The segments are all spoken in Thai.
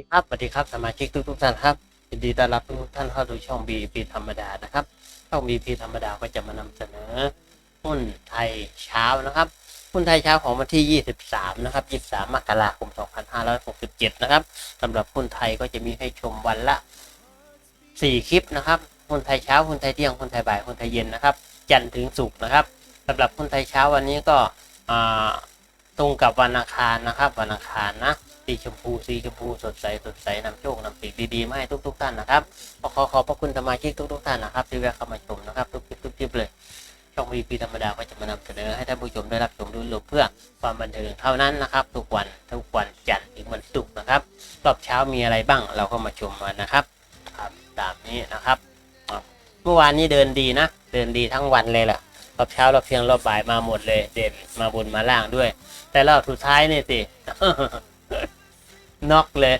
ดีครับสวัสดีครับสมาชิกทุกทุกท่านครับยินดีต้อนรับทุกท่านเข้าสู่ช่อง BP ธรรมดานะครับช่อง BP ธรรมดาก็จะมานำเสนอหุ้นไทยเช้านะครับหุ้นไทยเช้าของวันที่ 23 นะครับ 23 มกราคม 2567 นะครับสำหรับหุ้นไทยก็จะมีให้ชมวันละ 4 คลิปนะครับหุ้นไทยเช้าหุ้นไทยเที่ยงหุ้นไทยบ่ายหุ้นไทยเย็นนะครับ จันทร์ถึงศุกร์นะครับสำหรับหุ้นไทยเช้าวันนี้ก็ตรงกับวันอังคารนะครับวันอังคารนะ สีชมพูสีชมพูสดใสสดใสนำโชคนำสิ่งดีๆมาให้ทุกๆท่านนะครับขอขอขอบพระคุณสมาชิกทุกๆท่านนะครับที่แวะเข้ามาชมนะครับทุกคลิปทุกคลิปเลยช่องวีพีธรรมดาก็จะมานำเสนอให้ท่านผู้ชมได้รับชมดูหลบเพื่อความบันเทิงเท่านั้นนะครับ ทุกวันทุกวันจันทร์ถึงวันศุกร์นะครับรอบเช้ามีอะไรบ้างเราก็มาชมกันนะครับครับตามนี้นะครับครับเมื่อวานนี้เดินดีนะ เดินดีทั้งวันเลยแหละรอบเช้ารอบเที่ยงรอบบ่ายมาหมดเลย เด่นมาบนมาล่างด้วย แต่รอบสุดท้ายนี่สิ น็อกเลย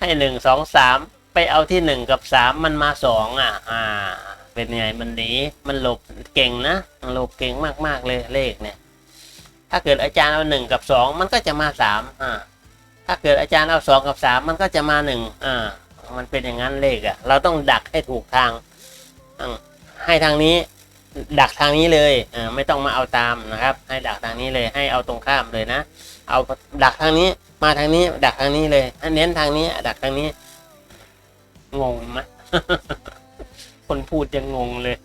ให้หนึ่งสองสามไปเอาที่หนึ่งกับสามมันมาสองอะ อ่า เป็นไงมันหนีมันหลบเก่งนะมันหลบเก่งมากๆเลยเลขเนี่ย ถ้าเกิดอาจารย์เอาหนึ่งกับสองมันก็จะมาสามอ่าถ้าเกิดอาจารย์เอาสองกับสามมันก็จะมาหนึ่งอ่ามันเป็นอย่างนั้นเลขอะ เราต้องดักให้ถูกทางให้ทางนี้ ดักทางนี้เลยอ่าไม่ต้องมาเอาตามนะครับ ให้ดักทางนี้เลยให้เอาตรงข้ามเลยนะ เอาดักทางนี้มาทางนี้ ดักทางนี้เลยให้เน้นทางนี้ ดักทางนี้ งงไหมคนพูดยังงงเลย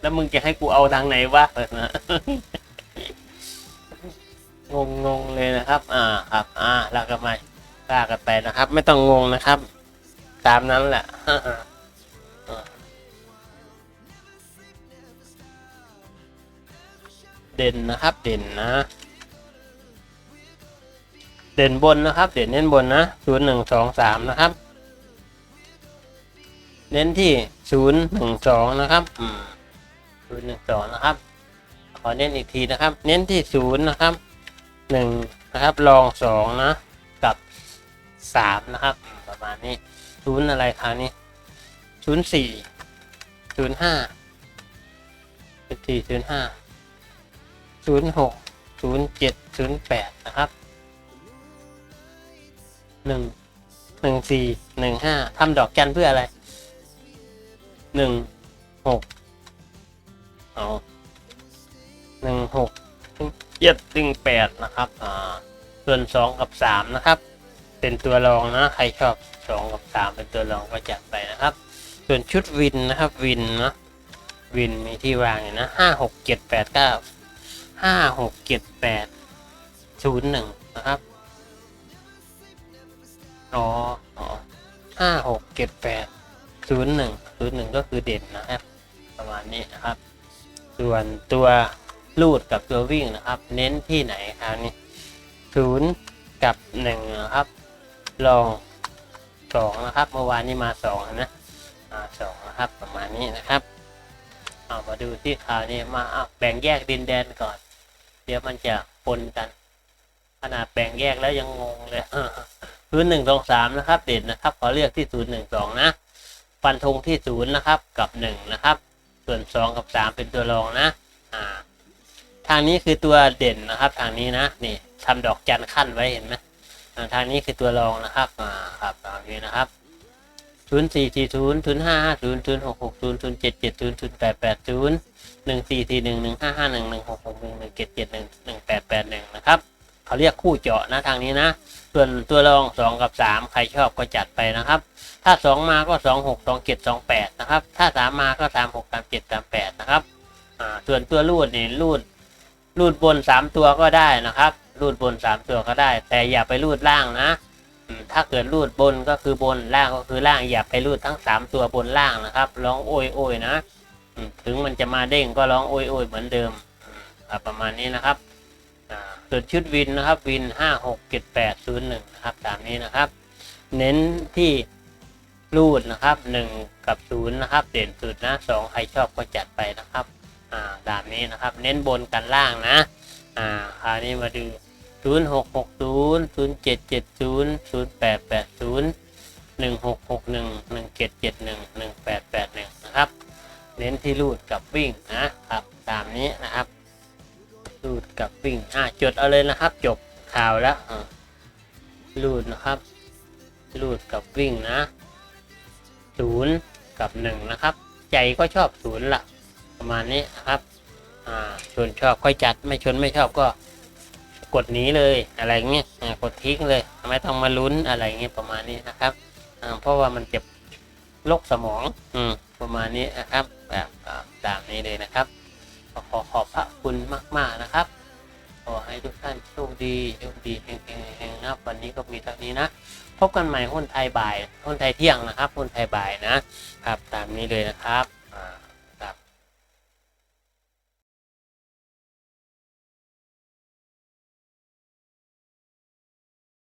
แล้วมึงจะให้กูเอาทางไหนวะงงงงเลยนะครับ อ่าครับ อ่าเราก็มาลากันไปนะครับ ไม่ต้องงงนะครับ ตามนั้นแหละ เด่นนะครับ เด่นนะ เด่นบนนะครับ เด่นเน้นบนนะศูนย์หนึ่งสองสามนะครับ เน้นที่ศูนย์หนึ่งสองนะครับศูนย์หนึ่งสองนะครับ ขอเน้นอีกทีนะครับ เน้นที่ศูนย์นะครับหนึ่งนะครับรองสองนะ กับสามนะครับ ประมาณนี้ศูนย์อะไรคราวนี้ศูนย์สี่ศูนย์ห้าศูนย์สี่ศูนย์ห้า ศูนย์หกศูนย์เจ็ดศูนย์แปดนะครับหนึ่งหนึ่งสี่หนึ่งห้าทำดอกจันเพื่ออะไรหนึ่งหกเอาหนึ่งหกเจ็ดถึงแปดนะครับ อ่า ส่วนสองกับสามนะครับ เป็นตัวรองนะ ใครชอบสองกับสามเป็นตัวรองก็จัดไปนะครับ ส่วนชุดวินนะครับ วินนะ วินมีที่วางอยู่นะห้าหกเจ็ดแปดเก้า ห้าหกเจ็ดแปดศูนย์หนึ่งนะครับอ๋ออห้าหกเจ็ดแปดศูนย์หนึ่งศูนย์หนึ่งก็คือเด่นนะครับ ประมาณนี้นะครับ ส่วนตัวลูดกับตัววิ่งนะครับ เน้นที่ไหนครับนี่ศูนย์กับหนึ่งนะครับ ลองสองนะครับ เมื่อวานนี้มาสองนะมาสองนะครับประมาณนี้นะครับ เอามาดูที่ข่าวนี้มาแบ่งแยกดินแดนก่อน เดี๋ยวมันจะปนกัน ขนาดแบ่งแยกแล้วยังงงเลยพื้นหนึ่งสองสามนะครับ เด่นนะครับ ขอเลือกที่ศูนย์หนึ่งสองนะ ฟันธงที่ศูนย์นะครับกับหนึ่งนะครับ ส่วนสองกับสามเป็นตัวรองนะ อ่า ทางนี้คือตัวเด่นนะครับ ทางนี้นะนี่ทำดอกจันขั้นไว้เห็นไหมทางนี้คือตัวรองนะครับอ่าครับตามนี้นะครับ0 4 4 0 0 5 5 0 0 6 6 0 0 7 7 0 0 8 8สี่4 0 0 5 5 0 0 6 6 0 0 7 7 0 0 8 8 0 1 4 4 0 0 5 5 0 0 6หกห7 7 0 1 4 4 1 1 5 5 1 1 6 6 1 1 7 7 1 เขาเรียกคู่เจาะนะทางนี้นะ ส่วนตัวรองสองกับสามใครชอบก็จัดไปนะครับ ถ้าสองมาก็สองหกสองเจ็ดสองแปดนะครับ ถ้าสามมาก็สามหกสามเจ็ดสามแปดนะครับ อ่า ส่วนตัวรูดนี่รูดรูดบนสามตัวก็ได้นะครับ รูดบนสามตัวก็ได้ แต่อย่าไปรูดล่างนะถ้าเกิดรูดบนก็คือบนล่างก็คือล่างอย่าไปรูดทั้งสามตัวบนล่างนะครับร้องโอยโอยนะถึงมันจะมาเด้งก็ร้องโอยโอยเหมือนเดิมประมาณนี้นะครับ ส่วนชุดวินนะครับวินห้าหกเจ็ดแปดศูนย์หนึ่งนะครับตามนี้นะครับ เน้นที่รูดนะครับหนึ่งกับศูนย์นะครับ เด่นสุดนะสองใครชอบก็จัดไปนะครับอ่าตามนี้นะครับ เน้นบนกันล่างนะอ่าคราวนี้มาดูศูนย์หกหกศูนย์ศูนย์เจ็ดเจ็ดศูนย์ศูนย์แปดแปดศูนย์หนึ่งหกหกหนึ่งหนึ่งเจ็ดเจ็ดหนึ่งหนึ่งแปดแปดหนึ่งนะครับ เน้นที่รูดกับวิ่งนะครับ ตามนี้นะครับ วิ่งอ่าจดเอาเลยนะครับ จบข่าวแล้วอ่ารูดนะครับรูดกับวิ่งนะศูนย์กับหนึ่งนะครับ ใจก็ชอบศูนย์ละประมาณนี้นะครับอ่าชนชอบค่อยจัดไม่ชนไม่ชอบก็กดหนีเลยอะไรเงี้ยกดทิ้งเลยไม่ต้องมาลุ้นอะไรเงี้ยประมาณนี้นะครับเพราะว่ามันเจ็บโรคสมองอืมประมาณนี้นะครับแบบตามนี้เลยนะครับขอขอบพระคุณมาก ๆนะครับ อให้ทุกท่านโชคดีโชคดีแห่งเฮงนะครับ วันนี้ก็มีเท่านี้นะ พบกันใหม่หุ้นไทยบ่ายหุ้นไทยเที่ยงนะครับหุ้นไทยบ่ายนะครับ ตามนี้เลยนะครับ